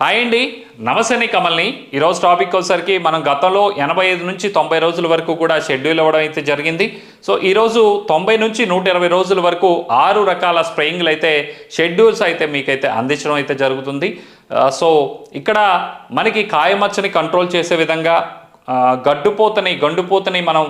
Hi అండి. నమస్తే కమల్ని. ఈరోజు టాపిక్ వచ్చేసరికి మనం గతంలో ఎనభై ఐదు నుంచి తొంభై రోజుల వరకు కూడా షెడ్యూల్ ఇవ్వడం అయితే జరిగింది. సో ఈరోజు తొంభై నుంచి నూట ఇరవై రోజుల వరకు ఆరు రకాల స్ప్రేయింగ్లు అయితే షెడ్యూల్స్ అయితే మీకైతే అందించడం అయితే జరుగుతుంది. సో ఇక్కడ మనకి కాయమచ్చని కంట్రోల్ చేసే విధంగా గడ్డుపోతని గండుపోతని మనం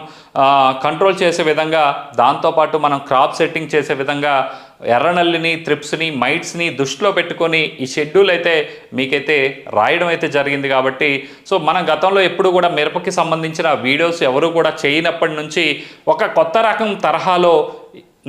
కంట్రోల్ చేసే విధంగా దాంతోపాటు మనం క్రాప్ సెట్టింగ్ చేసే విధంగా ఎర్రనల్లిని త్రిప్స్ని మైట్స్ని దృష్టిలో పెట్టుకొని ఈ షెడ్యూల్ అయితే మీకైతే రాయడం అయితే జరిగింది కాబట్టి సో మనం గతంలో ఎప్పుడు కూడా మిరపకి సంబంధించిన వీడియోస్ ఎవరు కూడా చేయనప్పటి నుంచి ఒక కొత్త రకం తరహాలో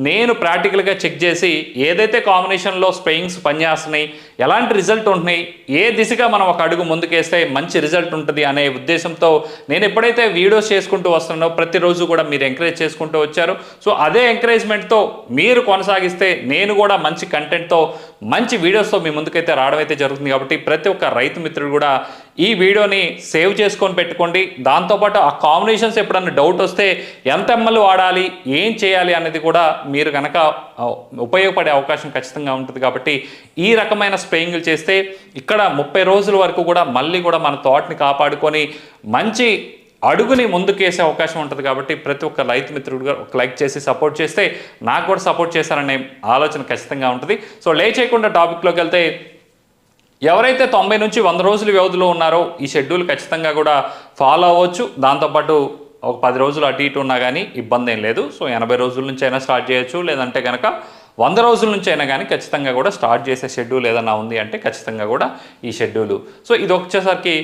నేను ప్రాక్టికల్గా చెక్ చేసి ఏదైతే కాంబినేషన్లో స్ప్రేయింగ్స్ పనిచేస్తున్నాయి ఎలాంటి రిజల్ట్ ఉంటున్నాయి ఏ దిశగా మనం ఒక అడుగు ముందుకేస్తే మంచి రిజల్ట్ ఉంటుంది అనే ఉద్దేశంతో నేను ఎప్పుడైతే వీడియోస్ చేసుకుంటూ వస్తున్నానో ప్రతిరోజు కూడా మీరు ఎంకరేజ్ చేసుకుంటూ వచ్చారు. సో అదే ఎంకరేజ్మెంట్తో మీరు కొనసాగిస్తే నేను కూడా మంచి కంటెంట్తో మంచి వీడియోస్తో మీ ముందుకైతే రావడం అయితే జరుగుతుంది కాబట్టి ప్రతి ఒక్క రైతు మిత్రుడు కూడా ఈ వీడియోని సేవ్ చేసుకొని పెట్టుకోండి. దాంతోపాటు ఆ కాంబినేషన్స్ ఎప్పుడన్నా డౌట్ వస్తే ఎంత ఎమ్మలు వాడాలి ఏం చేయాలి అనేది కూడా మీరు కనుక ఉపయోగపడే అవకాశం ఖచ్చితంగా ఉంటుంది కాబట్టి ఈ రకమైన స్ప్రేయింగ్లు చేస్తే ఇక్కడ ముప్పై రోజుల వరకు కూడా మళ్ళీ కూడా మన తోటని కాపాడుకొని మంచి అడుగుని ముందుకేసే అవకాశం ఉంటుంది కాబట్టి ప్రతి ఒక్క రైతు మిత్రుడుగా ఒక లైక్ చేసి సపోర్ట్ చేస్తే నాకు కూడా సపోర్ట్ చేశారనే ఆలోచన ఖచ్చితంగా ఉంటుంది. సో లే చేయకుండా టాపిక్లోకి వెళ్తే ఎవరైతే తొంభై నుంచి వంద రోజుల వ్యవధిలో ఉన్నారో ఈ షెడ్యూల్ ఖచ్చితంగా కూడా ఫాలో అవ్వచ్చు. దాంతోపాటు ఒక పది రోజులు అటు ఇటు ఉన్నా కానీ ఇబ్బంది ఏం లేదు. సో ఎనభై రోజుల నుంచి అయినా స్టార్ట్ చేయొచ్చు. లేదంటే కనుక వంద రోజుల నుంచి అయినా కానీ ఖచ్చితంగా కూడా స్టార్ట్ చేసే షెడ్యూల్ ఏదైనా ఉంది అంటే ఖచ్చితంగా కూడా ఈ షెడ్యూల్. సో ఇది వచ్చేసరికి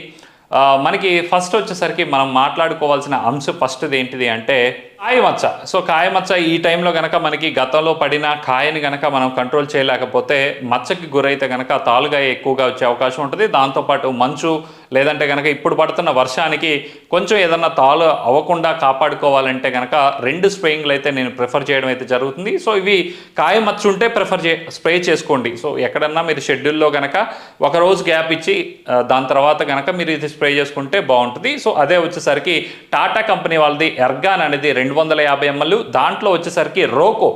మనకి ఫస్ట్ వచ్చేసరికి మనం మాట్లాడుకోవాల్సిన అంశం ఫస్ట్ది ఏంటిది అంటే కాయమచ్చ. సో కాయమచ్చ ఈ టైంలో గనక మనకి గతంలో పడిన కాయని గనక మనం కంట్రోల్ చేయలేకపోతే మచ్చకి గురైతే గనక తాలుగా ఎక్కువగా వచ్చే అవకాశం ఉంటుంది. దాంతోపాటు మంచు లేదంటే గనక ఇప్పుడు పడుతున్న వర్షానికి కొంచెం ఏదన్నా తాలు అవ్వకుండా కాపాడుకోవాలంటే గనక రెండు స్ప్రేయింగ్లు అయితే నేను ప్రిఫర్ చేయడం అయితే జరుగుతుంది. సో ఇవి కాయ మచ్చ ఉంటే ప్రిఫర్ చే స్ప్రే చేసుకోండి. సో ఎక్కడన్నా మీరు షెడ్యూల్లో గనక ఒక రోజు గ్యాప్ ఇచ్చి దాని తర్వాత గనక మీరు ఇది స్ప్రే చేసుకుంటే బాగుంటుంది. సో అదే వచ్చేసరికి టాటా కంపెనీ వాళ్ళది ఎర్గాన్ అనేది రెండు వందల యాభై ఎంఎల్ దాంట్లో వచ్చేసరికి రోకో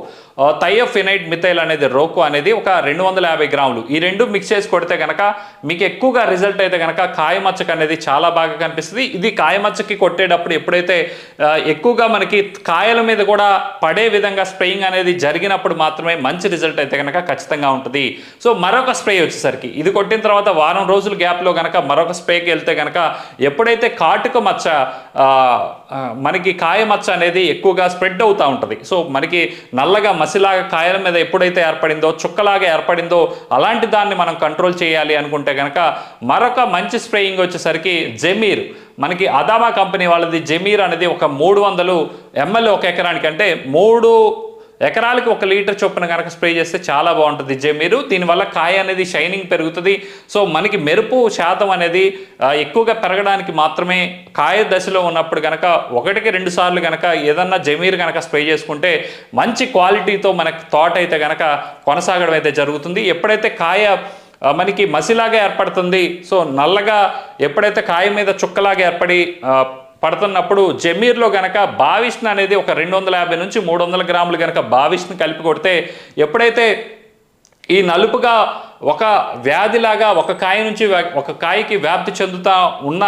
థయోఫినైట్ మిథైల్ అనేది రోకో అనేది ఒక రెండు వందల యాభై గ్రాములు. ఈ రెండు మిక్స్ చేసి కొడితే కనుక మీకు ఎక్కువగా రిజల్ట్ అయితే కనుక కాయమచ్చకు అనేది చాలా బాగా కనిపిస్తుంది. ఇది కాయమచ్చకి కొట్టేటప్పుడు ఎప్పుడైతే ఎక్కువగా మనకి కాయల మీద కూడా పడే విధంగా స్ప్రేయింగ్ అనేది జరిగినప్పుడు మాత్రమే మంచి రిజల్ట్ అయితే కనుక ఖచ్చితంగా ఉంటుంది. సో మరొక స్ప్రే వచ్చేసరికి ఇది కొట్టిన తర్వాత వారం రోజుల గ్యాప్లో కనుక మరొక స్ప్రేకి వెళ్తే కనుక ఎప్పుడైతే కాటుక మచ్చ మనకి కాయ మచ్చ అనేది ఎక్కువగా స్ప్రెడ్ అవుతూ ఉంటుంది. సో మనకి నల్లగా మసిలాగా కాయల మీద ఎప్పుడైతే ఏర్పడిందో చుక్కలాగా ఏర్పడిందో అలాంటి దాన్ని మనం కంట్రోల్ చేయాలి అనుకుంటే కనుక మరొక మంచి స్ప్రేయింగ్ వచ్చేసరికి జమీర్. మనకి అదామా కంపెనీ వాళ్ళది జమీర్ అనేది ఒక మూడు వందలు ఎంఎల్ ఒక ఎకరానికి అంటే మూడు ఎకరాలకి ఒక లీటర్ చొప్పున కనుక స్ప్రే చేస్తే చాలా బాగుంటుంది జమీరు దీనివల్ల కాయ అనేది షైనింగ్ పెరుగుతుంది. సో మనకి మెరుపు శాతం అనేది ఎక్కువగా పెరగడానికి మాత్రమే కాయ దశలో ఉన్నప్పుడు కనుక ఒకటికి రెండు సార్లు కనుక ఏదన్నా జమీర్ కనుక స్ప్రే చేసుకుంటే మంచి క్వాలిటీతో మనకి తోట అయితే కనుక కొనసాగడం అయితే జరుగుతుంది. ఎప్పుడైతే కాయ మనకి మసిలాగా ఏర్పడుతుంది సో నల్లగా ఎప్పుడైతే కాయ మీద చుక్కలాగా ఏర్పడి పడుతున్నప్పుడు జమీర్లో గనక బావిష్ణ అనేది ఒక రెండు వందల యాభై నుంచి మూడు వందల గ్రాములు గనక బావిష్ణ కలిపి కొడితే ఎప్పుడైతే ఈ నలుపుగా ఒక వ్యాధిలాగా ఒక కాయ నుంచి ఒక కాయకి వ్యాప్తి చెందుతా ఉన్న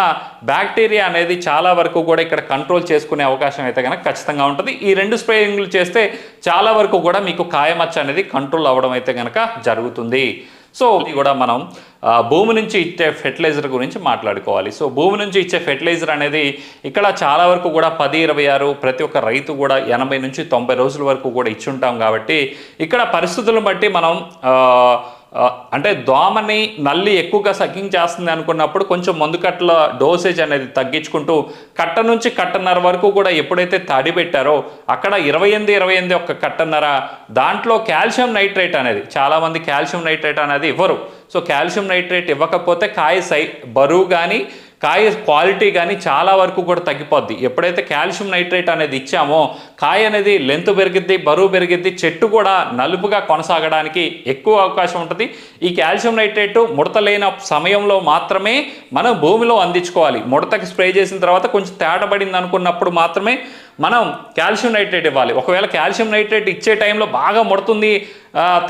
బ్యాక్టీరియా అనేది చాలా వరకు కూడా ఇక్కడ కంట్రోల్ చేసుకునే అవకాశం అయితే కనుక ఖచ్చితంగా ఉంటుంది. ఈ రెండు స్ప్రేయింగ్లు చేస్తే చాలా వరకు కూడా మీకు కాయమచ్చ అనేది కంట్రోల్ అవ్వడం అయితే కనుక జరుగుతుంది. సో ఇది కూడా మనం భూమి నుంచి ఇచ్చే ఫెర్టిలైజర్ గురించి మాట్లాడుకోవాలి. సో భూమి నుంచి ఇచ్చే ఫెర్టిలైజర్ అనేది ఇక్కడ చాలా వరకు కూడా పది ఇరవై ఆరు ప్రతి ఒక్క రైతు కూడా ఎనభై నుంచి తొంభై రోజుల వరకు కూడా ఇచ్చుంటాం కాబట్టి ఇక్కడ పరిస్థితులను బట్టి మనం అంటే దోమని నల్లి ఎక్కువగా సకింగ్ చేస్తుంది అనుకున్నప్పుడు కొంచెం మందు కట్టల డోసేజ్ అనేది తగ్గించుకుంటూ కట్ట నుంచి కట్టన్నర వరకు కూడా ఎప్పుడైతే తడి పెట్టారో అక్కడ ఇరవై ఎనిమిది ఇరవై ఎనిమిది ఒక కట్టన్నర దాంట్లో కాల్షియం నైట్రేట్ అనేది చాలామంది కాల్షియం నైట్రేట్ అనేది ఇవ్వరు. సో కాల్షియం నైట్రేట్ ఇవ్వకపోతే కాయ సై బరువు కానీ కాయ క్వాలిటీ కానీ చాలా వరకు కూడా తగ్గిపోద్ది. ఎప్పుడైతే కాల్షియం నైట్రేట్ అనేది ఇచ్చామో కాయ అనేది లెంత్ పెరిగిద్ది బరువు పెరిగిద్ది చెట్టు కూడా నలుపుగా కొనసాగడానికి ఎక్కువ అవకాశం ఉంటుంది. ఈ కాల్షియం నైట్రేట్ ముడత లేని సమయంలో మాత్రమే మనం భూమిలో అందించుకోవాలి. ముడతకి స్ప్రే చేసిన తర్వాత కొంచెం తేటపడింది అనుకున్నప్పుడు మాత్రమే మనం కాల్షియం నైట్రేట్ ఇవ్వాలి. ఒకవేళ కాల్షియం నైట్రేట్ ఇచ్చే టైంలో బాగా ముడుతుంది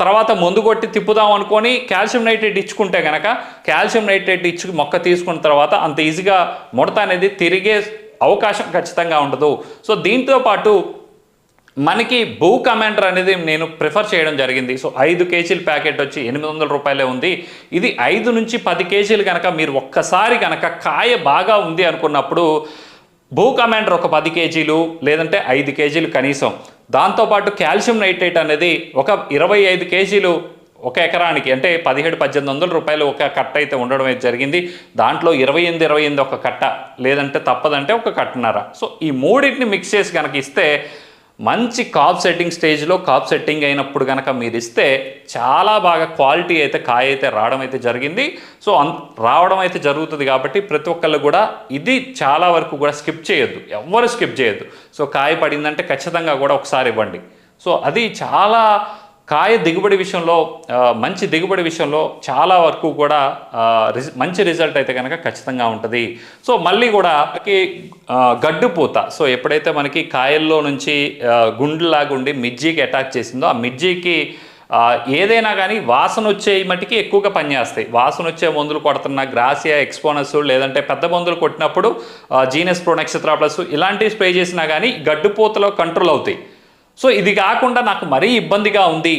తర్వాత మందు కొట్టి తిప్పుదాం అనుకొని కాల్షియం నైట్రేట్ ఇచ్చుకుంటే కనుక కాల్షియం నైట్రేట్ ఇచ్చి మొక్క తీసుకున్న తర్వాత అంత ఈజీగా ముడత అనేది తిరిగే అవకాశం ఖచ్చితంగా ఉండదు. సో దీంతో పాటు మనకి భూ కమాండర్ అనేది నేను ప్రిఫర్ చేయడం జరిగింది. సో ఐదు కేజీల ప్యాకెట్ వచ్చి ఎనిమిది వందల రూపాయలే ఉంది. ఇది ఐదు నుంచి పది కేజీలు కనుక మీరు ఒక్కసారి కనుక కాయ బాగా ఉంది అనుకున్నప్పుడు భూ కమాండర్ ఒక పది కేజీలు లేదంటే ఐదు కేజీలు కనీసం. దాంతోపాటు కాల్షియం నైట్రేట్ అనేది ఒక ఇరవై ఐదు కేజీలు ఒక ఎకరానికి అంటే పదిహేడు పద్దెనిమిది వందల రూపాయలు ఒక కట్ట అయితే ఉండడం అయితే జరిగింది. దాంట్లో ఇరవై ఎనిమిది ఇరవై ఎనిమిది ఒక కట్ట లేదంటే తప్పదంటే ఒక కట్టన్నర. సో ఈ మూడింటిని మిక్స్ చేసి కనుక ఇస్తే మంచి కాప్ సెట్టింగ్ స్టేజ్లో కాప్ సెట్టింగ్ అయినప్పుడు కనుక మీరు ఇస్తే చాలా బాగా క్వాలిటీ అయితే కాయ అయితే రావడం అయితే జరిగింది. సో రావడం అయితే జరుగుతుంది కాబట్టి ప్రతి ఒక్కళ్ళు కూడా ఇది చాలా వరకు కూడా స్కిప్ చేయొద్దు. ఎవ్వరు స్కిప్ చేయొద్దు. సో కాయ పడిందంటే ఖచ్చితంగా కూడా ఒకసారి ఇవ్వండి. సో అది చాలా కాయ దిగుబడి విషయంలో మంచి దిగుబడి విషయంలో చాలా వరకు కూడా రిజ- మంచి రిజల్ట్ అయితే కనుక ఖచ్చితంగా ఉంటుంది. సో మళ్ళీ కూడా మనకి గడ్డు పూత. సో ఎప్పుడైతే మనకి కాయల్లో నుంచి ఆ, ఉండి మిర్జీకి అటాక్ చేసిందో ఆ మిర్జీకి ఏదైనా కానీ వాసన వచ్చే మట్టికి ఎక్కువగా పనిచేస్తాయి. వాసన వచ్చే మందులు కొడుతున్న గ్రాసియా ఎక్స్పోనస్ లేదంటే పెద్ద మందులు కొట్టినప్పుడు జీనస్ ప్రో నక్షత్ర ప్లస్ ఇలాంటివి స్ప్రే చేసినా కానీ గడ్డుపూతలో కంట్రోల్ అవుతాయి. సో ఇది కాకుండా నాకు మరీ ఇబ్బందిగా ఉంది.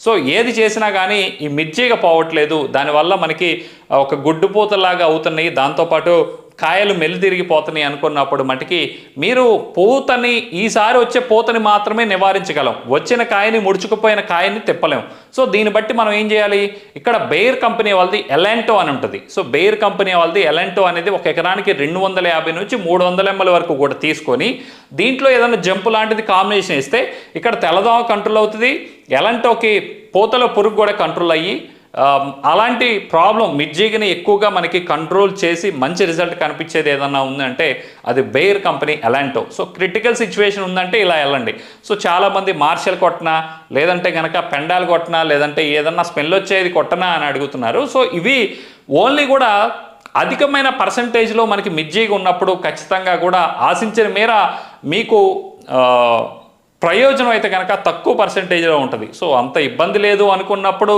సో ఏది చేసినా కానీ ఈ మిర్చిగా పోవట్లేదు. దానివల్ల మనకి ఒక గుడ్డుపోతలాగా అవుతున్నాయి. దాంతోపాటు కాయలు మెల్లి తిరిగిపోతున్నాయి అనుకున్నప్పుడు మటుకి మీరు పూతని ఈసారి వచ్చే పూతని మాత్రమే నివారించగలం. వచ్చిన కాయని ముడుచుకుపోయిన కాయని తిప్పలేం. సో దీన్ని బట్టి మనం ఏం చేయాలి? ఇక్కడ బెయిర్ కంపెనీ వాళ్ళది ఎలాంటో అని ఉంటుంది. సో బెయిర్ కంపెనీ వాళ్ళది ఎలాంటో అనేది ఒక ఎకరానికి రెండు వందల యాభై నుంచి మూడు వందల ఎంఎల్ వరకు కూడా తీసుకొని దీంట్లో ఏదైనా జంపు లాంటిది కాంబినేషన్ ఇస్తే ఇక్కడ తెల్లదోమ కంట్రోల్ అవుతుంది. ఎలాంటోకి పూతలో పురుగు కూడా కంట్రోల్ అయ్యి అలాంటి ప్రాబ్లం మిర్జీగిని ఎక్కువగా మనకి కంట్రోల్ చేసి మంచి రిజల్ట్ కనిపించేది ఏదన్నా ఉందంటే అది బెయిర్ కంపెనీ ఎలాంటో. సో క్రిటికల్ సిచ్యువేషన్ ఉందంటే ఇలా వెళ్ళండి. సో చాలామంది మార్షల్ కొట్టనా లేదంటే కనుక పెండాలు కొట్టనా లేదంటే ఏదన్నా స్మెల్ వచ్చేది కొట్టనా అని అడుగుతున్నారు. సో ఇవి ఓన్లీ కూడా అధికమైన పర్సంటేజ్లో మనకి మిర్జీగా ఉన్నప్పుడు ఖచ్చితంగా కూడా ఆశించిన మేర మీకు ప్రయోజనం అయితే కనుక తక్కువ పర్సంటేజ్లో ఉంటుంది. సో అంత ఇబ్బంది లేదు అనుకున్నప్పుడు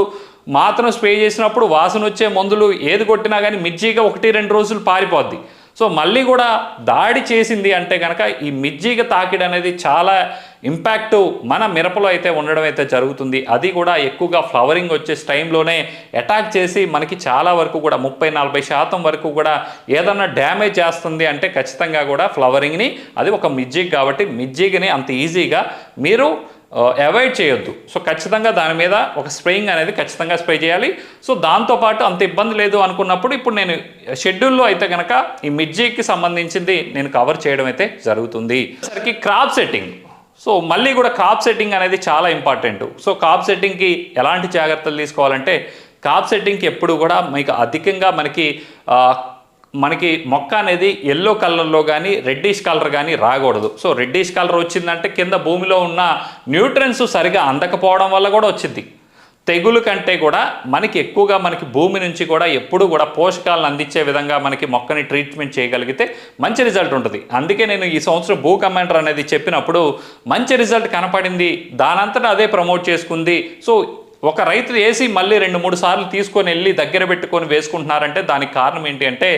మాత్రం స్ప్రే చేసినప్పుడు వాసన వచ్చే మందులు ఏది కొట్టినా కానీ మిర్చిగా ఒకటి రెండు రోజులు పారిపోద్ది. సో మళ్ళీ కూడా దాడి చేసింది అంటే కనుక ఈ మిర్జీగ తాకిడి అనేది చాలా ఇంపాక్ట్ మన మిరపలో అయితే ఉండడం అయితే జరుగుతుంది. అది కూడా ఎక్కువగా ఫ్లవరింగ్ వచ్చే టైంలోనే అటాక్ చేసి మనకి చాలా వరకు కూడా ముప్పై నలభై శాతం వరకు కూడా ఏదన్నా డ్యామేజ్ చేస్తుంది అంటే ఖచ్చితంగా కూడా ఫ్లవరింగ్ని అది ఒక మిర్జీగ్ కాబట్టి మిర్జీగ్ని అంత ఈజీగా మీరు అవాయిడ్ చేయొద్దు. సో ఖచ్చితంగా దాని మీద ఒక స్ప్రేయింగ్ అనేది ఖచ్చితంగా స్ప్రే చేయాలి. సో దాంతోపాటు అంత ఇబ్బంది లేదు అనుకున్నప్పుడు ఇప్పుడు నేను షెడ్యూల్లో అయితే కనుక ఈ మిర్జీకి సంబంధించింది నేను కవర్ చేయడం అయితే జరుగుతుంది. సరికి క్రాప్ సెట్టింగ్ సో మళ్ళీ కూడా కాప్ సెట్టింగ్ అనేది చాలా ఇంపార్టెంట్ సో కాప్ సెట్టింగ్కి ఎలాంటి జాగ్రత్తలు తీసుకోవాలంటే కాప్ సెట్టింగ్కి ఎప్పుడు కూడా మీకు అధికంగా మనకి మనకి మొక్క అనేది ఎల్లో కలర్లో కానీ రెడ్డిష్ కలర్ కానీ రాకూడదు. సో రెడ్డిష్ కలర్ వచ్చిందంటే కింద భూమిలో ఉన్న న్యూట్రన్స్ సరిగా అందకపోవడం వల్ల కూడా వచ్చింది. తెగులు కంటే కూడా మనకి ఎక్కువగా మనకి భూమి నుంచి కూడా ఎప్పుడు కూడా పోషకాలను అందించే విధంగా మనకి మొక్కని ట్రీట్మెంట్ చేయగలిగితే మంచి రిజల్ట్ ఉంటుంది. అందుకే నేను ఈ సంవత్సరం భూ కమాండర్ అనేది చెప్పినప్పుడు మంచి రిజల్ట్ కనపడింది. దానంతటా అదే ప్రమోట్ చేసుకుంది. సో ఒక రైతు వేసి మళ్ళీ రెండు మూడు సార్లు తీసుకొని వెళ్ళి దగ్గర పెట్టుకొని వేసుకుంటున్నారంటే దానికి కారణం ఏంటి అంటే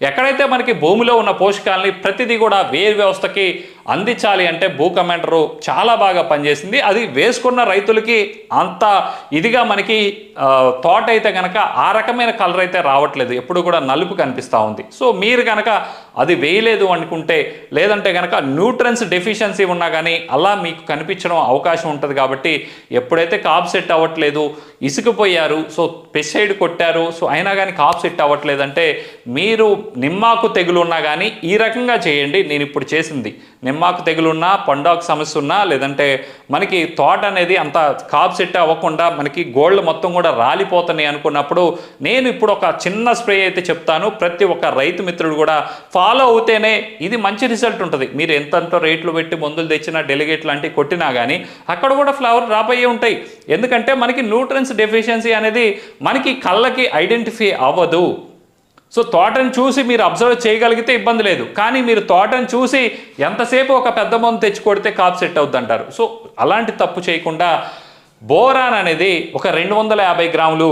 ఎక్కడైతే మనకి భూమిలో ఉన్న పోషకాలని ప్రతిదీ కూడా వేరు వ్యవస్థకి అందించాలి అంటే భూ కమాండరు చాలా బాగా పనిచేసింది. అది వేసుకున్న రైతులకి అంత ఇదిగా మనకి తోట అయితే కనుక ఆ రకమైన కలర్ అయితే రావట్లేదు. ఎప్పుడు కూడా నలుపు కనిపిస్తూ ఉంది. సో మీరు కనుక అది వేయలేదు అనుకుంటే లేదంటే కనుక న్యూట్రన్స్ డెఫిషియన్సీ ఉన్నా కానీ అలా మీకు కనిపించడం అవకాశం ఉంటుంది కాబట్టి ఎప్పుడైతే కాప్ సెట్ అవ్వట్లేదు ఇసుకుపోయారు సో పెసైడ్ కొట్టారు సో అయినా కానీ కాప్ సెట్ అవ్వట్లేదంటే మీరు నిమ్మాకు తెగులు ఉన్నా కానీ ఈ రకంగా చేయండి. నేను ఇప్పుడు చేసింది. నిమ్మాకు తెగులున్నా పండాకు సమస్య ఉన్నా లేదంటే మనకి తోట అనేది అంత కాప్ సెట్ అవ్వకుండా మనకి గోల్డ్ మొత్తం కూడా రాలిపోతున్నాయి అనుకున్నప్పుడు నేను ఇప్పుడు ఒక చిన్న స్ప్రే అయితే చెప్తాను. ప్రతి ఒక్క రైతు మిత్రుడు కూడా ఫాలో అవుతేనే ఇది మంచి రిజల్ట్ ఉంటుంది. మీరు ఎంతంత రేట్లు పెట్టి మందులు తెచ్చినా డెలిగేట్ లాంటివి కొట్టినా కానీ అక్కడ కూడా ఫ్లవర్ రాబోయే ఉంటాయి. ఎందుకంటే మనకి న్యూట్రన్స్ డెఫిషియన్సీ అనేది మనకి కళ్ళకి ఐడెంటిఫై అవ్వదు. సో తోటను చూసి మీరు అబ్జర్వ్ చేయగలిగితే ఇబ్బంది లేదు. కానీ మీరు తోటను చూసి ఎంతసేపు ఒక పెద్ద మందు తెచ్చి కొడితే కాపు సెట్ అవుద్ది అంటారు సో అలాంటి తప్పు చేయకుండా బోరాన్ అనేది ఒక రెండు వందల యాభై గ్రాములు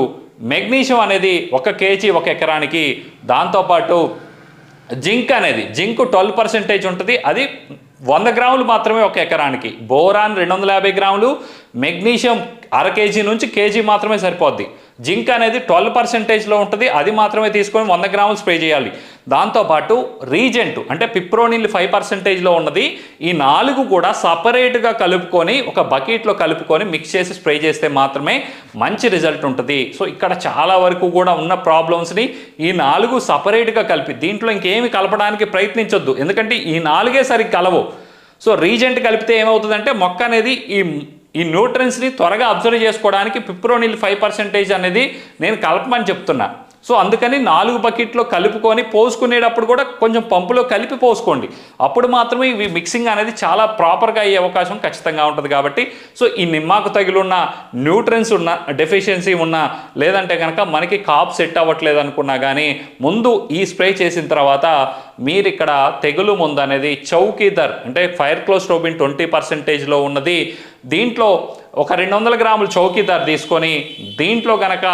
మెగ్నీషియం అనేది ఒక కేజీ ఒక ఎకరానికి దాంతోపాటు జింక్ అనేది జింక్ ట్వెల్వ్ పర్సెంటేజ్ ఉంటుంది. అది వంద గ్రాములు మాత్రమే ఒక ఎకరానికి. బోరాన్ రెండు వందల యాభై గ్రాములు మెగ్నీషియం అర కేజీ నుంచి కేజీ మాత్రమే సరిపోద్ది. జింక్ అనేది ట్వెల్వ్ పర్సెంటేజ్లో ఉంటుంది అది మాత్రమే తీసుకొని వంద గ్రాములు స్ప్రే చేయాలి. దాంతోపాటు రీజెంట్ అంటే పిప్రోనిల్ ఫైవ్ పర్సెంటేజ్లో ఉన్నది ఈ నాలుగు కూడా సపరేట్గా కలుపుకొని ఒక బకెట్లో కలుపుకొని మిక్స్ చేసి స్ప్రే చేస్తే మాత్రమే మంచి రిజల్ట్ ఉంటుంది. సో ఇక్కడ చాలా వరకు కూడా ఉన్న ప్రాబ్లమ్స్ని ఈ నాలుగు సపరేట్గా కలిపి దీంట్లో ఇంకేమి కలపడానికి ప్రయత్నించొద్దు. ఎందుకంటే ఈ నాలుగే సరిగ్గా కలవు. సో రీజెంట్ కలిపితే ఏమవుతుందంటే మొక్క అనేది ఈ ఈ న్యూట్రన్స్ని త్వరగా అబ్జర్వ్ చేసుకోవడానికి పిప్రోనిల్ ఫైవ్ పర్సెంటేజ్ అనేది నేను కలపమని చెప్తున్నా. సో అందుకని నాలుగు బకెట్లో కలుపుకొని పోసుకునేటప్పుడు కూడా కొంచెం పంపులో కలిపి పోసుకోండి. అప్పుడు మాత్రమే ఇవి మిక్సింగ్ అనేది చాలా ప్రాపర్గా అయ్యే అవకాశం ఖచ్చితంగా ఉంటుంది కాబట్టి సో ఈ నిమ్మాకు తగిలున్న న్యూట్రన్స్ ఉన్న డెఫిషియన్సీ ఉన్న లేదంటే కనుక మనకి కాప్ సెట్ అవ్వట్లేదు అనుకున్నా కానీ ముందు ఈ స్ప్రే చేసిన తర్వాత మీరు ఇక్కడ తెగులు ముందు అనేది చౌకీదర్ అంటే ఫైర్ క్లోస్ట్రోబిన్ ట్వంటీ పర్సెంటేజ్లో ఉన్నది దీంట్లో ఒక రెండు వందల గ్రాములు చౌకీదార్ తీసుకొని దీంట్లో కనుక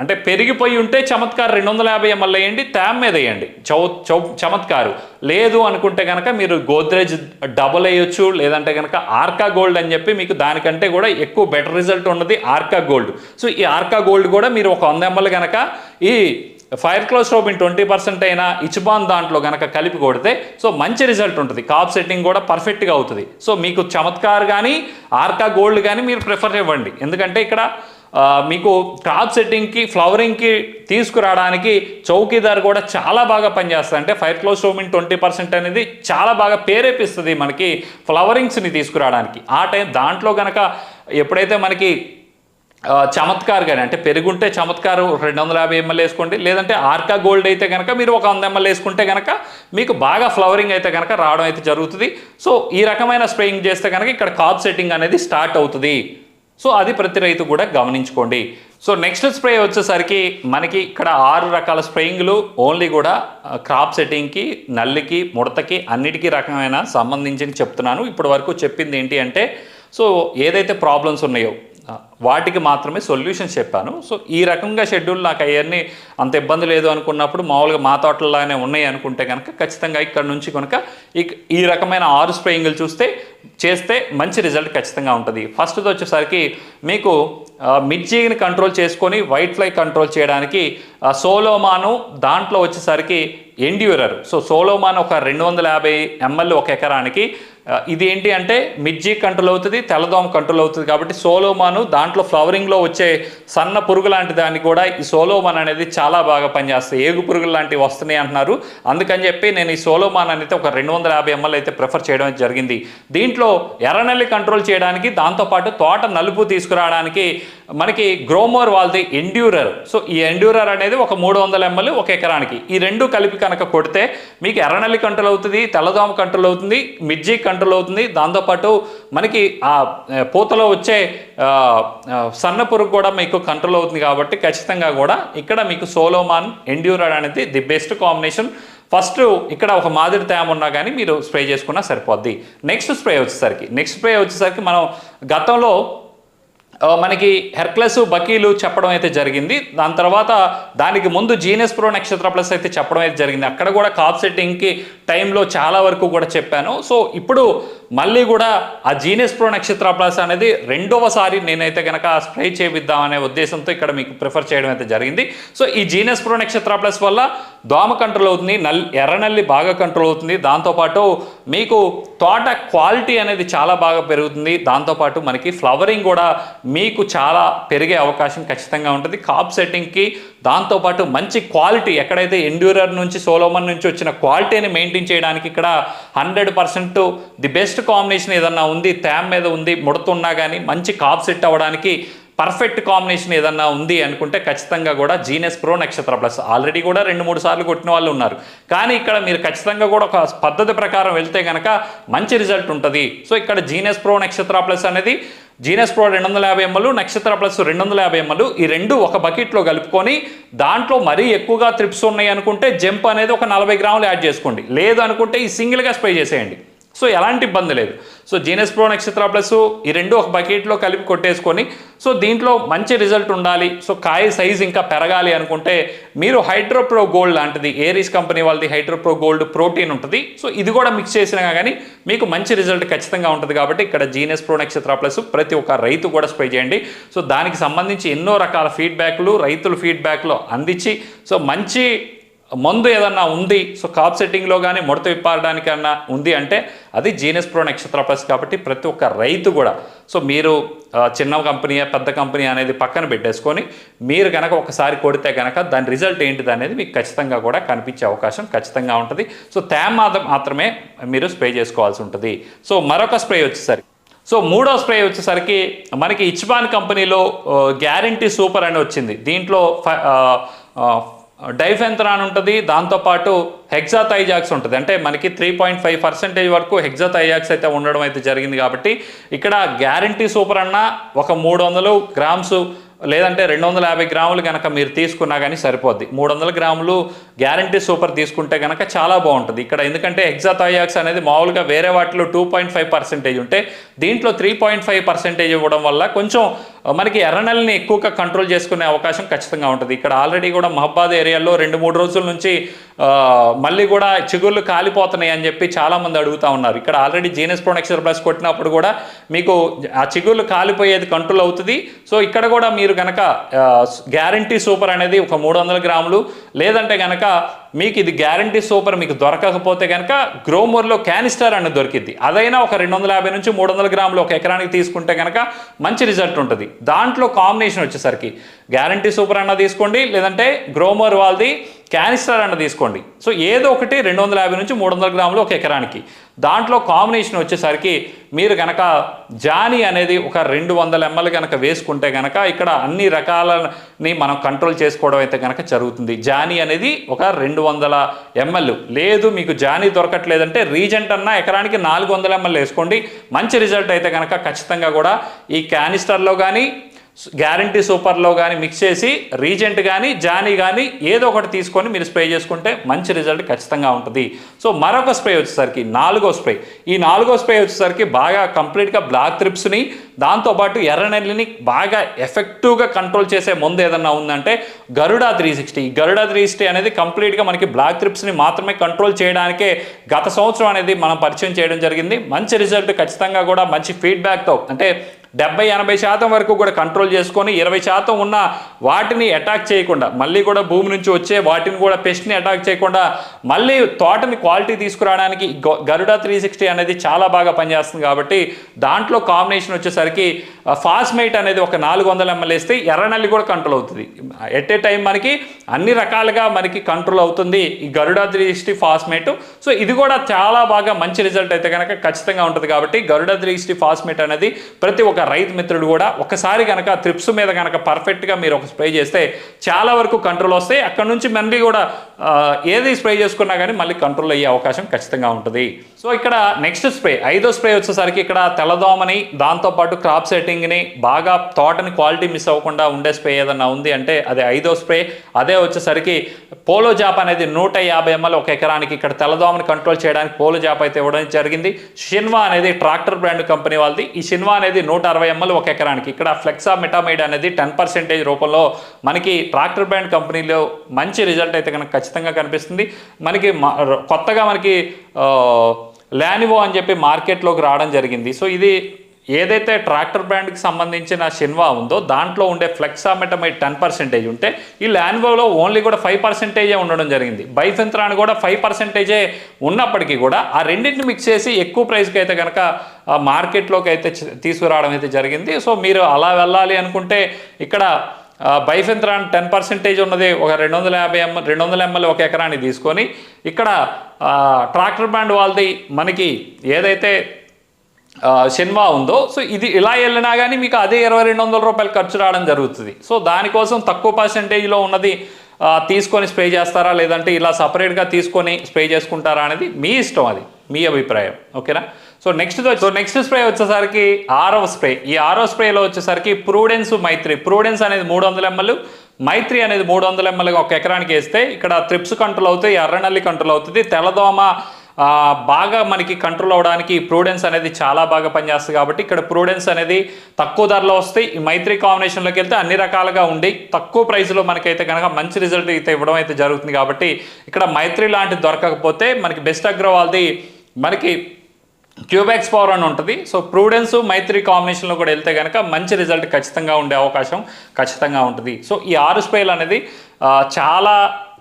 అంటే పెరిగిపోయి ఉంటే చమత్కారు రెండు వందల యాభై ఎంఎల్ వేయండి ట్యామ్ మీద వేయండి. చౌ చౌ చమత్కారు. లేదు అనుకుంటే కనుక మీరు గోద్రేజ్ డబుల్ వేయొచ్చు లేదంటే కనుక ఆర్కా గోల్డ్ అని చెప్పి మీకు దానికంటే కూడా ఎక్కువ బెటర్ రిజల్ట్ ఉన్నది ఆర్కా గోల్డ్. సో ఈ ఆర్కా గోల్డ్ కూడా మీరు ఒక వంద ఎంఎల్ కనుక ఈ ఫైర్ క్లోస్ట్రోబిన్ ట్వంటీ పర్సెంట్ అయినా ఇచ్బాన్ దాంట్లో గనక కలిపి కొడితే సో మంచి రిజల్ట్ ఉంటుంది. కాప్ సెట్టింగ్ కూడా పర్ఫెక్ట్గా అవుతుంది. సో మీకు చమత్కార్ కానీ ఆర్కా గోల్డ్ కానీ మీరు ప్రిఫర్ ఇవ్వండి. ఎందుకంటే ఇక్కడ మీకు క్రాప్ సెట్టింగ్కి ఫ్లవరింగ్కి తీసుకురావడానికి చౌకీదార్ కూడా చాలా బాగా పనిచేస్తుంది. అంటే ఫైర్ క్లోస్ట్రోమిన్ ట్వంటీ పర్సెంట్ అనేది చాలా బాగా పేరేపిస్తుంది మనకి ఫ్లవరింగ్స్ని తీసుకురావడానికి. ఆ టైం దాంట్లో కనుక ఎప్పుడైతే మనకి ఆ, చమత్కార్ కానీ అంటే పెరుగుంటే చమత్కారు రెండు వందల యాభై ఎంఎల్ వేసుకోండి లేదంటే ఆర్కా గోల్డ్ అయితే కనుక మీరు ఒక వంద ఎంఎల్ వేసుకుంటే కనుక మీకు బాగా ఫ్లవరింగ్ అయితే కనుక రావడం అయితే జరుగుతుంది. సో ఈ రకమైన స్ప్రేయింగ్ చేస్తే కనుక ఇక్కడ కాప్ సెట్టింగ్ అనేది స్టార్ట్ అవుతుంది. సో అది ప్రతి రైతు కూడా గమనించుకోండి. సో నెక్స్ట్ స్ప్రే వచ్చేసరికి మనకి ఇక్కడ ఆరు రకాల స్ప్రేయింగ్లు ఓన్లీ కూడా క్రాప్ సెట్టింగ్కి నల్లికి ముడతకి అన్నిటికీ రకమైన సంబంధించి చెప్తున్నాను. ఇప్పటి వరకు చెప్పింది ఏంటి అంటే సో ఏదైతే ప్రాబ్లమ్స్ ఉన్నాయో వాటికి మాత్రమే సొల్యూషన్స్ చెప్పాను. సో ఈ రకంగా షెడ్యూల్ నాకు అవన్నీ అంత ఇబ్బంది లేదు అనుకున్నప్పుడు మామూలుగా మా తోటల్లానే ఉన్నాయి అనుకుంటే కనుక ఖచ్చితంగా ఇక్కడ నుంచి కనుక ఈ- ఈ రకమైన ఆరు స్ప్రేయింగ్లు చూస్తే చేస్తే మంచి రిజల్ట్ ఖచ్చితంగా ఉంటుంది. ఫస్ట్ది వచ్చేసరికి మీకు మిర్చిని కంట్రోల్ చేసుకొని వైట్ ఫ్లై కంట్రోల్ చేయడానికి సోలోమాను దాంట్లో వచ్చేసరికి ఎండ్యూరర్. సో సోలోమాన్ ఒక రెండు వందల యాభై ఎంఎల్ ఒక ఎకరానికి ఇది ఏంటి అంటే మిర్జీ కంట్రోల్ అవుతుంది తెల్లదోమ కంట్రోల్ అవుతుంది కాబట్టి సోలోమాను దాంట్లో ఫ్లవరింగ్లో వచ్చే సన్న పురుగు లాంటి దాన్ని కూడా ఈ సోలోమాన్ అనేది చాలా బాగా పనిచేస్తాయి. ఏగు పురుగులు లాంటివి వస్తున్నాయి అంటున్నారు. అందుకని చెప్పి నేను ఈ సోలోమాన్ అనేది ఒక రెండు వందల యాభై ఎంఎల్ అయితే ప్రిఫర్ చేయడం జరిగింది. దీంట్లో ఎర్రనల్లి కంట్రోల్ చేయడానికి దాంతోపాటు తోట నలుపు తీసుకురావడానికి మనకి గ్రోమోర్ వాళ్ళది ఎండ్యూరర్ సో ఈ ఎండ్యూరర్ అనేది ఒక మూడు వందల ఎంఎల్ ఒక ఎకరానికి. ఈ రెండు కలిపి కనుక కొడితే మీకు ఎర్రనల్లి కంట్రోల్ అవుతుంది తెల్లదోమ కంట్రోల్ అవుతుంది మిర్జీ కంట్రోల్ అవుతుంది. దాంతోపాటు మనకి ఆ పూతలో వచ్చే సన్న పురుగు కూడా మీకు కంట్రోల్ అవుతుంది కాబట్టి ఖచ్చితంగా కూడా ఇక్కడ మీకు సోలోమాన్ ఎండ్యూరర్ అనేది ది బెస్ట్ కాంబినేషన్. ఫస్ట్ ఇక్కడ ఒక మాదిరి తేమ ఉన్నా కానీ మీరు స్ప్రే చేసుకున్నా సరిపోద్ది. నెక్స్ట్ స్ప్రే వచ్చేసరికి నెక్స్ట్ స్ప్రే వచ్చేసరికి మనం గతంలో మనకి హెర్క్లెస్ బకీలు చెప్పడం అయితే జరిగింది. దాని తర్వాత దానికి ముందు జీనస్ ప్రో నక్షత్ర ప్లస్ అయితే చెప్పడం అయితే జరిగింది. అక్కడ కూడా కాప్ సెట్టింగ్కి టైంలో చాలా వరకు కూడా చెప్పాను. సో ఇప్పుడు మళ్ళీ కూడా ఆ జీనస్ ప్రో నక్షత్ర ప్లస్ అనేది రెండవసారి నేనైతే కనుక స్ప్రే చేపిద్దామనే ఉద్దేశంతో ఇక్కడ మీకు ప్రిఫర్ చేయడం అయితే జరిగింది. సో ఈ జీనస్ ప్రో నక్షత్ర ప్లస్ వల్ల దోమ కంట్రోల్ అవుతుంది నల్ ఎర్రనల్లి బాగా కంట్రోల్ అవుతుంది. దాంతోపాటు మీకు తోట క్వాలిటీ అనేది చాలా బాగా పెరుగుతుంది. దాంతోపాటు మనకి ఫ్లవరింగ్ కూడా మీకు చాలా పెరిగే అవకాశం ఖచ్చితంగా ఉంటుంది. కాప్ సెట్టింగ్కి దాంతోపాటు మంచి క్వాలిటీ ఎక్కడైతే ఎండ్యూరర్ నుంచి సోలోమన్ నుంచి వచ్చిన క్వాలిటీని మెయింటైన్ చేయడానికి ఇక్కడ hundred percent the best combination ఏదన్నా ఉంది ట్యామ్ మీద ఉంది ముడుతున్నా కానీ మంచి కాప్ సెట్ అవ్వడానికి పర్ఫెక్ట్ కాంబినేషన్ ఏదన్నా ఉంది అనుకుంటే ఖచ్చితంగా కూడా Genus Pro Nakshatra plus. Already కూడా రెండు మూడు సార్లు కొట్టిన వాళ్ళు ఉన్నారు. కానీ ఇక్కడ మీరు ఖచ్చితంగా కూడా ఒక పద్ధతి ప్రకారం వెళ్తే కనుక మంచి రిజల్ట్ ఉంటుంది. సో ఇక్కడ జీనస్ ప్రో నక్షత్ర ప్లస్ అనేది జీనస్ ప్రో రెండు వందల యాభై ఎంఎల్ నక్షత్ర ప్లస్ రెండు వందల యాభై ఎంఎల్ ఈ రెండు ఒక బకెట్లో కలుపుకొని దాంట్లో మరీ ఎక్కువగా త్రిప్స్ ఉన్నాయి అనుకుంటే జంప్ అనేది ఒక నలభై గ్రాములు యాడ్ చేసుకోండి. లేదు అనుకుంటే ఈ సింగిల్గా స్ప్రే చేసేయండి. సో ఎలాంటి ఇబ్బంది లేదు. So Genus Pro Nakshatra plus ఈ రెండు ఒక బకెట్లో కలిపి కొట్టేసుకొని సో దీంట్లో మంచి రిజల్ట్ ఉండాలి. సో కాయ సైజ్ ఇంకా పెరగాలి అనుకుంటే మీరు హైడ్రోప్రో గోల్డ్ లాంటిది ఏరీస్ కంపెనీ వాళ్ళది హైడ్రోప్రో గోల్డ్ ప్రోటీన్ ఉంటుంది. సో ఇది కూడా మిక్స్ చేసినా కానీ మీకు మంచి రిజల్ట్ ఖచ్చితంగా ఉంటుంది కాబట్టి ఇక్కడ జీనస్ ప్రో నక్షత్ర ప్లస్ ప్రతి ఒక్క రైతు కూడా స్ప్రే చేయండి. సో దానికి సంబంధించి ఎన్నో రకాల ఫీడ్బ్యాక్లు రైతుల ఫీడ్బ్యాక్లు అందించి సో మంచి మందు ఏదన్నా ఉంది సో కాప్ సెట్టింగ్లో కానీ ముడత విప్పారడానికన్నా ఉంది అంటే అది జీనస్ ప్రో నక్షత్ర ప్లస్ కాబట్టి ప్రతి ఒక్క రైతు కూడా. సో మీరు చిన్న కంపెనీ పెద్ద కంపెనీ అనేది పక్కన పెట్టేసుకొని మీరు కనుక ఒకసారి కొడితే కనుక దాని రిజల్ట్ ఏంటిది అనేది మీకు ఖచ్చితంగా కూడా కనిపించే అవకాశం ఖచ్చితంగా ఉంటుంది. సో తేమ మాత్రం- మాత్రమే మీరు స్ప్రే చేసుకోవాల్సి ఉంటుంది. సో మరొక స్ప్రే వచ్చేసరికి సో మూడో స్ప్రే వచ్చేసరికి మనకి ఇచ్బాన్ కంపెనీలో గ్యారంటీ సూపర్ అని వచ్చింది. దీంట్లో ఫ- డైఫెంథరాన్ ఉంటుంది దాంతోపాటు హెగ్జాథైజాక్స్ ఉంటుంది. అంటే మనకి త్రీ పాయింట్ ఫైవ్ పర్సెంటేజ్ వరకు హెగ్జాథైజాక్స్ అయితే ఉండడం అయితే జరిగింది కాబట్టి ఇక్కడ గ్యారంటీ సూపర్ అన్న ఒక మూడు వందలు గ్రామ్స్ లేదంటే రెండు వందల యాభై గ్రాములు కనుక మీరు తీసుకున్నా కానీ సరిపోద్ది. మూడు వందల గ్రాములు గ్యారంటీ సూపర్ తీసుకుంటే కనుక చాలా బాగుంటుంది. ఇక్కడ ఎందుకంటే ఎగ్జాథాయాక్స్ అనేది మామూలుగా వేరే వాటిలో టూ పాయింట్ ఫైవ్ పర్సెంటేజ్ ఉంటే దీంట్లో త్రీ పాయింట్ ఫైవ్ పర్సెంటేజ్ ఇవ్వడం వల్ల కొంచెం మనకి ఎర్రనల్ని ఎక్కువగా కంట్రోల్ చేసుకునే అవకాశం ఖచ్చితంగా ఉంటుంది. ఇక్కడ ఆల్రెడీ కూడా మహబాద్ ఏరియాలో రెండు మూడు రోజుల నుంచి మళ్ళీ కూడా చిగుళ్ళు కాలిపోతున్నాయి అని చెప్పి చాలామంది అడుగుతా ఉన్నారు. ఇక్కడ ఆల్రెడీ జీనస్ ప్రొడక్షన్ ప్లస్ కొట్టినప్పుడు కూడా మీకు ఆ చిగుళ్ళు కాలిపోయేది కంట్రోల్ అవుతుంది. సో ఇక్కడ కూడా మీరు కనుక గ్యారంటీ సూపర్ అనేది ఒక మూడు వందల గ్రాములు లేదంటే కనుక మీకు ఇది గ్యారంటీ సూపర్ మీకు దొరకకపోతే కనుక గ్రోమోర్లో క్యానిస్టర్ అనేది దొరికింది అదైనా ఒక రెండు వందల యాభై నుంచి మూడు వందల గ్రాములు ఒక ఎకరానికి తీసుకుంటే కనుక మంచి రిజల్ట్ ఉంటుంది. దాంట్లో కాంబినేషన్ వచ్చేసరికి గ్యారంటీ సూపర్ అన్న తీసుకోండి లేదంటే గ్రోమర్ వాళ్ళది క్యానిస్టర్ అన్న తీసుకోండి. సో ఏదో ఒకటి రెండు వందల యాభై నుంచి మూడు వందల గ్రాములు ఒక ఎకరానికి. దాంట్లో కాంబినేషన్ వచ్చేసరికి మీరు కనుక జానీ అనేది ఒక రెండు వందల ఎంఎల్ కనుక వేసుకుంటే కనుక ఇక్కడ అన్ని రకాలని మనం కంట్రోల్ చేసుకోవడం అయితే కనుక జరుగుతుంది. జానీ అనేది ఒక రెండు వందల ఎంఎల్. లేదు మీకు జానీ దొరకట్లేదంటే రీజెంట్ అన్న ఎకరానికి నాలుగు వందల ఎంఎల్ వేసుకోండి. మంచి రిజల్ట్ అయితే కనుక ఖచ్చితంగా కూడా ఈ క్యానిస్టర్లో కానీ గ్యారంటీ సూపర్లో కానీ మిక్స్ చేసి రీజెంట్ కానీ జానీ కానీ ఏదో ఒకటి తీసుకొని మీరు స్ప్రే చేసుకుంటే మంచి రిజల్ట్ ఖచ్చితంగా ఉంటుంది. సో మరొక స్ప్రే వచ్చేసరికి నాలుగో స్ప్రే ఈ నాలుగో స్ప్రే వచ్చేసరికి బాగా కంప్లీట్గా బ్లాక్ త్రిప్స్ని దాంతోపాటు ఎర్రనెల్లిని బాగా ఎఫెక్టివ్గా కంట్రోల్ చేసే ముందు ఏదన్నా ఉందంటే Garuda three sixty Garuda three sixty అనేది కంప్లీట్గా మనకి బ్లాక్ త్రిప్స్ని మాత్రమే కంట్రోల్ చేయడానికే గత సంవత్సరం అనేది మనం పరిచయం చేయడం జరిగింది. మంచి రిజల్ట్ ఖచ్చితంగా కూడా మంచి ఫీడ్బ్యాక్తో అంటే డెబ్బై ఎనభై శాతం వరకు కూడా కంట్రోల్ చేసుకొని ఇరవై శాతం ఉన్న వాటిని అటాక్ చేయకుండా మళ్ళీ కూడా భూమి నుంచి వచ్చే వాటిని కూడా పెస్ట్ని అటాక్ చేయకుండా మళ్ళీ తోటని క్వాలిటీ తీసుకురావడానికి గరుడా త్రీ సిక్స్టీ అనేది చాలా బాగా పనిచేస్తుంది కాబట్టి దాంట్లో కాంబినేషన్ వచ్చేసరికి ఫాస్మేట్ అనేది ఒక నాలుగు వందల ఎంఎల్ వేస్తే ఎర్రనల్లి కూడా కంట్రోల్ అవుతుంది. ఎట్ ఏ టైం మనకి అన్ని రకాలుగా మనకి కంట్రోల్ అవుతుంది ఈ Garuda three sixty phosmet so ఇది కూడా చాలా బాగా మంచి రిజల్ట్ అయితే కనుక ఖచ్చితంగా ఉంటుంది కాబట్టి గరుడా త్రీ సిక్స్టీ ఫాస్మేట్ అనేది ప్రతి ఒక్క రైతు మిత్రుడు కూడా ఒకసారి కనుక త్రిప్స్ మీద కనుక పర్ఫెక్ట్గా మీరు ఒక స్ప్రే చేస్తే చాలా వరకు కంట్రోల్ వస్తాయి. అక్కడ నుంచి మళ్ళీ కూడా ఏది స్ప్రే చేసుకున్నా కానీ మళ్ళీ కంట్రోల్ అయ్యే అవకాశం ఖచ్చితంగా ఉంటుంది. సో ఇక్కడ నెక్స్ట్ స్ప్రే ఐదో స్ప్రే వచ్చేసరికి ఇక్కడ తెల్లదోమని దాంతోపాటు క్రాప్ సెట్టింగ్ని బాగా తోటని క్వాలిటీ మిస్ అవ్వకుండా ఉండే స్ప్రే ఏదన్నా ఉంది అంటే అది ఐదో స్ప్రే. అదే వచ్చేసరికి పోలో జాప్ అనేది నూట యాభై ఎంఎల్ ఒక ఎకరానికి ఇక్కడ తెల్లదోమని కంట్రోల్ చేయడానికి పోలో జాప్ అయితే ఇవ్వడం జరిగింది. షిన్వా అనేది ట్రాక్టర్ బ్రాండ్ కంపెనీ వాళ్ళది. ఈ షిన్వా అనేది నూట అరవై ఎంఎల్ ఒక ఎకరానికి. ఇక్కడ ఫ్లెక్సా మెటామైడ్ అనేది టెన్ పర్సెంటేజ్ రూపంలో మనకి ట్రాక్టర్ బ్రాండ్ కంపెనీలో మంచి రిజల్ట్ అయితే కనుక ఖచ్చితంగా కనిపిస్తుంది. మనకి కొత్తగా మనకి లానివో అని చెప్పి మార్కెట్లోకి రావడం జరిగింది. సో ఇది ఏదైతే ట్రాక్టర్ బ్రాండ్కి సంబంధించిన షిన్వా ఉందో దాంట్లో ఉండే ఫ్లెక్సామెటమైడ్ టెన్ పర్సెంటేజ్ ఉంటే ఈ ల్యాన్వోలో ఓన్లీ కూడా ఫైవ్ పర్సెంటేజే ఉండడం జరిగింది. బైఫెంత్రాన్ కూడా ఫైవ్ పర్సెంటేజే ఉన్నప్పటికీ కూడా ఆ రెండింటిని మిక్స్ చేసి ఎక్కువ ప్రైస్కి అయితే కనుక మార్కెట్లోకి అయితే తీసుకురావడం అయితే జరిగింది. సో మీరు అలా వెళ్ళాలి అనుకుంటే ఇక్కడ బైఫెంత్రాన్ టెన్ పర్సెంటేజ్ ఉన్నది ఒక రెండు వందల యాభై ఎంఎల్ రెండు వందల ఎంఎల్ ఒక ఎకరాన్ని తీసుకొని ఇక్కడ ట్రాక్టర్ బ్రాండ్ వాళ్ళది మనకి ఏదైతే సినిమా ఉందో సో ఇది ఇలా వెళ్ళినా కానీ మీకు అదే ఇరవై రెండు వందల రూపాయలు ఖర్చు రావడం జరుగుతుంది. సో దానికోసం తక్కువ పర్సెంటేజ్లో ఉన్నది తీసుకొని స్ప్రే చేస్తారా లేదంటే ఇలా సపరేట్గా తీసుకొని స్ప్రే చేసుకుంటారా అనేది మీ ఇష్టం అది మీ అభిప్రాయం. ఓకేనా? So next so next spray వచ్చేసరికి ఆరో స్ప్రే. ఈ ఆరో స్ప్రేలో వచ్చేసరికి ప్రూడెన్స్ మైత్రి ప్రూడెన్స్ అనేది మూడు వందల ఎంఎల్ మైత్రి అనేది మూడు వందల ఎంఎల్గా ఒక ఎకరానికి వేస్తే ఇక్కడ త్రిప్స్ కంట్రోల్ అవుతాయి ఎర్రనల్లి కంట్రోల్ అవుతుంది తెల్లదోమ బాగా మనకి కంట్రోల్ అవడానికి ప్రూడెన్స్ అనేది చాలా బాగా పనిచేస్తుంది కాబట్టి ఇక్కడ ప్రూడెన్స్ అనేది తక్కువ ధరలో వస్తే ఈ మైత్రి కాంబినేషన్లోకి వెళ్తే అన్ని రకాలుగా ఉండి తక్కువ ప్రైస్లో మనకైతే కనుక మంచి రిజల్ట్ అయితే ఇవ్వడం అయితే జరుగుతుంది కాబట్టి ఇక్కడ మైత్రి లాంటిది దొరకకపోతే మనకి బెస్ట్ అగ్రవాల్ది మనకి క్యూబ్యాక్స్ పవర్ అని ఉంటుంది. సో ప్రూడెన్స్ మైత్రి కాంబినేషన్లో కూడా వెళ్తే కనుక మంచి రిజల్ట్ ఖచ్చితంగా ఉండే అవకాశం ఖచ్చితంగా ఉంటుంది. సో ఈ ఆరు స్పైల్ అనేది చాలా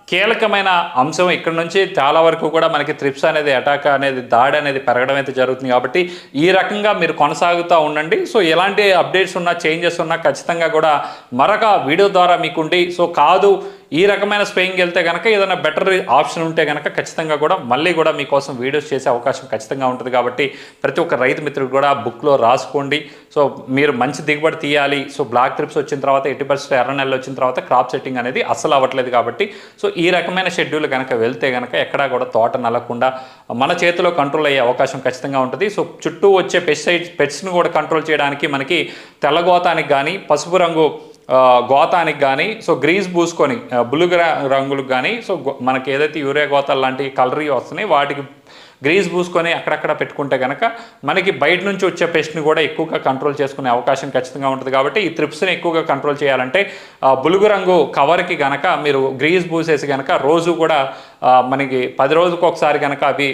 కీలకమైన అంశం ఇక్కడ నుంచి చాలా వరకు కూడా మనకి త్రిప్స్ అనేది అటాక్ అనేది దాడి అనేది పెరగడం అయితే జరుగుతుంది కాబట్టి ఈ రకంగా మీరు కొనసాగుతూ ఉండండి. సో ఎలాంటి అప్డేట్స్ ఉన్నా చేంజెస్ ఉన్నా ఖచ్చితంగా కూడా మరొక వీడియో ద్వారా మీకుండి. సో కాదు ఈ రకమైన స్ప్రేయింగ్ వెళ్తే కనుక ఏదైనా బెటర్ ఆప్షన్ ఉంటే కనుక ఖచ్చితంగా కూడా మళ్ళీ కూడా మీకోసం వీడియోస్ చేసే అవకాశం ఖచ్చితంగా ఉంటుంది కాబట్టి ప్రతి ఒక్క రైతు మిత్రుడు కూడా బుక్లో రాసుకోండి. సో మీరు మంచి దిగుబడి తీయాలి. సో బ్లాక్ ట్రిప్స్ వచ్చిన తర్వాత ఎట్టి పరిస్థితులు ఎర్ర నెలలు వచ్చిన తర్వాత క్రాప్ సెట్టింగ్ అనేది అసలు అవ్వట్లేదు కాబట్టి సో ఈ రకమైన షెడ్యూల్ కనుక వెళ్తే కనుక ఎక్కడా కూడా తోట నల్లకుండా మన చేతిలో కంట్రోల్ అయ్యే అవకాశం ఖచ్చితంగా ఉంటుంది. సో చుట్టూ వచ్చే పెస్టిసైడ్స్ పెట్స్ను కూడా కంట్రోల్ చేయడానికి మనకి తెల్లగోతానికి కానీ పసుపు రంగు గోతానికి కానీ సో గ్రీస్ పూసుకొని బులుగు రంగులకు కానీ సో మనకి ఏదైతే యూరియా గోతాలు లాంటి కలరీ వస్తున్నాయి వాటికి గ్రీజ్ పూసుకొని అక్కడక్కడ పెట్టుకుంటే కనుక మనకి బయట నుంచి వచ్చే పెస్ట్ని కూడా ఎక్కువగా కంట్రోల్ చేసుకునే అవకాశం ఖచ్చితంగా ఉంటుంది కాబట్టి ఈ త్రిప్స్ని ఎక్కువగా కంట్రోల్ చేయాలంటే బులుగు రంగు కవర్కి గనక మీరు గ్రీజ్ పూసేసి కనుక రోజు కూడా మనకి పది రోజులకు ఒకసారి కనుక అవి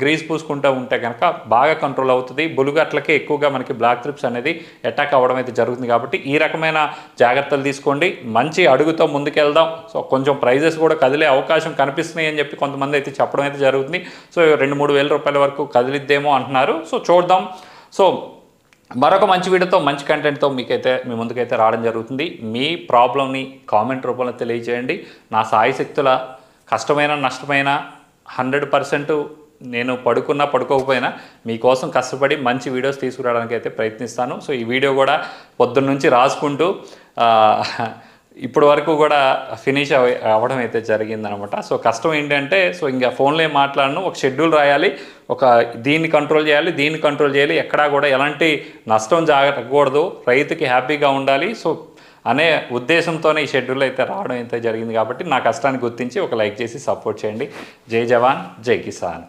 గ్రీజ్ పూసుకుంటూ ఉంటే కనుక బాగా కంట్రోల్ అవుతుంది. బులుగు అట్లకే ఎక్కువగా మనకి బ్లాక్ త్రిప్స్ అనేది అటాక్ అవ్వడం అయితే జరుగుతుంది కాబట్టి ఈ రకమైన జాగ్రత్తలు తీసుకోండి. మంచి అడుగుతో ముందుకెళ్దాం. సో కొంచెం ప్రైజెస్ కూడా కదిలే అవకాశం కనిపిస్తున్నాయి అని చెప్పి కొంతమంది అయితే చెప్పడం అయితే జరుగుతుంది. సో రెండు మూడు వేల రూపాయల వరకు కదిలిద్దేమో అంటున్నారు. సో చూద్దాం. సో మరొక మంచి వీడియోతో మంచి కంటెంట్తో మీకైతే మీ ముందుకైతే రావడం జరుగుతుంది. మీ ప్రాబ్లమ్ని కామెంట్ రూపంలో తెలియజేయండి. నా సాయి శక్తుల కష్టమైన నష్టమైన హండ్రెడ్ పర్సెంట్ నేను పడుకున్నా పడుకోకపోయినా మీకోసం కష్టపడి మంచి వీడియోస్ తీసుకురావడానికి అయితే ప్రయత్నిస్తాను. సో ఈ వీడియో కూడా పొద్దున్న నుంచి రాసుకుంటూ ఇప్పటి వరకు కూడా ఫినిష్ అవ్వడం అయితే జరిగిందనమాట. సో కష్టం ఏంటంటే సో ఇంకా ఫోన్లో ఏం మాట్లాడను ఒక షెడ్యూల్ రాయాలి ఒక దీన్ని కంట్రోల్ చేయాలి దీన్ని కంట్రోల్ చేయాలి ఎక్కడా కూడా ఎలాంటి నష్టం జరగకూడదు రైతుకి హ్యాపీగా ఉండాలి సో అనే ఉద్దేశంతోనే ఈ షెడ్యూల్ అయితే రావడం అయితే జరిగింది కాబట్టి నా కష్టాన్ని గుర్తించి ఒక లైక్ చేసి సపోర్ట్ చేయండి. జై జవాన్ జై కిసాన్.